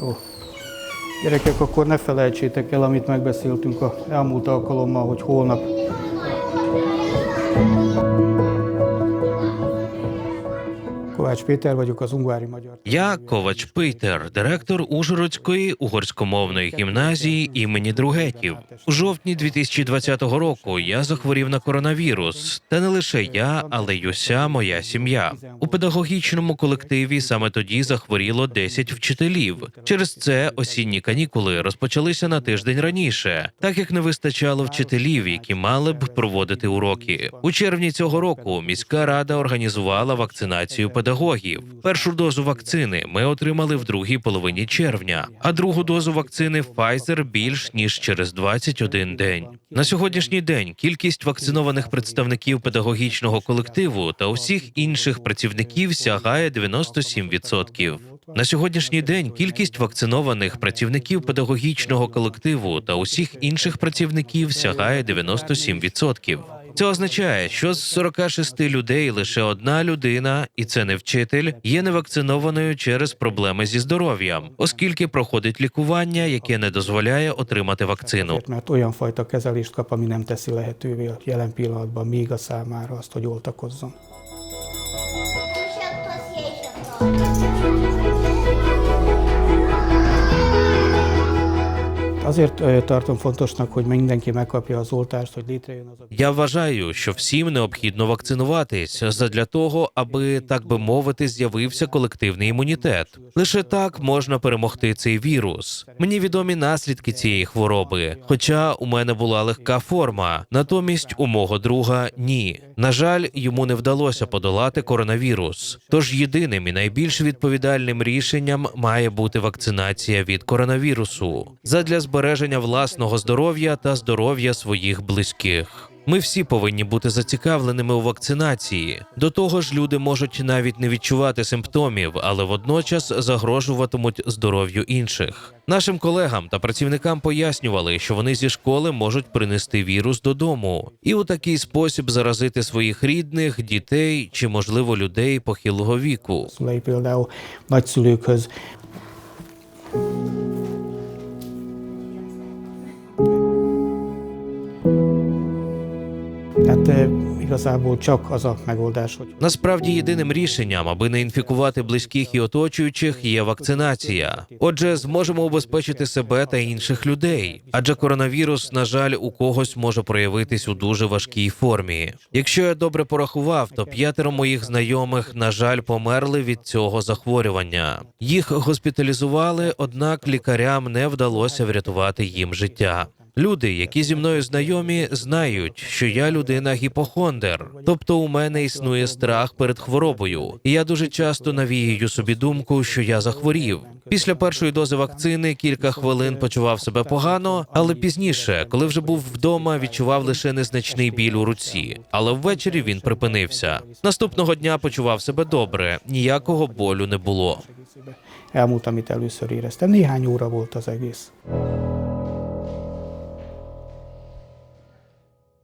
Jó. Gyerekek, akkor ne felejtsétek el, amit megbeszéltünk a elmúlt alkalommal, hogy holnap Kovács Péter vagyok, az Ungvári Magyar. Я Ковач Питер, директор Ужгородської угорськомовної гімназії імені Другетів. У жовтні 2020 року я захворів на коронавірус, та не лише я, але й уся моя сім'я. У педагогічному колективі саме тоді захворіло 10 вчителів. Через це осінні канікули розпочалися на тиждень раніше, так як не вистачало вчителів, які мали б проводити уроки. У червні цього року міська рада організувала вакцинацію педагогів. Першу дозу вакцини ми отримали в другій половині червня, а другу дозу вакцини Pfizer більш ніж через 21 день. На сьогоднішній день кількість вакцинованих представників педагогічного колективу та усіх інших працівників сягає 97%. На сьогоднішній день кількість вакцинованих працівників педагогічного колективу та усіх інших працівників сягає 97%. Це означає, що з 46 людей лише одна людина, і це не вчитель, є невакцинованою через проблеми зі здоров'ям, оскільки проходить лікування, яке не дозволяє отримати вакцину. Azért, mert Azért tartom fontosnak, hogy mindenki megkapja az oltást, hogy Я вважаю, що всім необхідно вакцинуватись задля того, аби так би мовити, з'явився колективний імунітет. Лише так можна перемогти цей вірус. Мені відомі наслідки цієї хвороби, хоча у мене була легка форма. Натомість у мого друга ні. На жаль, йому не вдалося подолати коронавірус. Тож єдиним і найбільш відповідальним рішенням має бути вакцинація від коронавірусу задля збереження власного здоров'я та здоров'я своїх близьких. Ми всі повинні бути зацікавленими у вакцинації. До того ж, люди можуть навіть не відчувати симптомів, але водночас загрожуватимуть здоров'ю інших. Нашим колегам та працівникам пояснювали, що вони зі школи можуть принести вірус додому і у такий спосіб заразити своїх рідних, дітей чи, можливо, людей похилого віку. Tehát ö, igazából csak az a megoldás, hogy Насправді єдиним рішенням, аби не інфікувати близьких і оточуючих, є вакцинація. Отже, зможемо убезпечити себе та інших людей. Адже коронавірус, на жаль, у когось може проявитись у дуже важкій формі. Якщо я добре порахував, то п'ятеро моїх знайомих, на жаль, померли від цього захворювання. Їх госпіталізували, однак лікарям не вдалося врятувати їм життя. Люди, які зі мною знайомі, знають, що я людина гіпохондер, тобто у мене існує страх перед хворобою. І я дуже часто навіюю собі думку, що я захворів. Після першої дози вакцини кілька хвилин почував себе погано, але пізніше, коли вже був вдома, відчував лише незначний біль у руці. Але ввечері він припинився. Наступного дня почував себе добре, ніякого болю не було. elmúlt, amit először éreztem. Néhány óra volt az.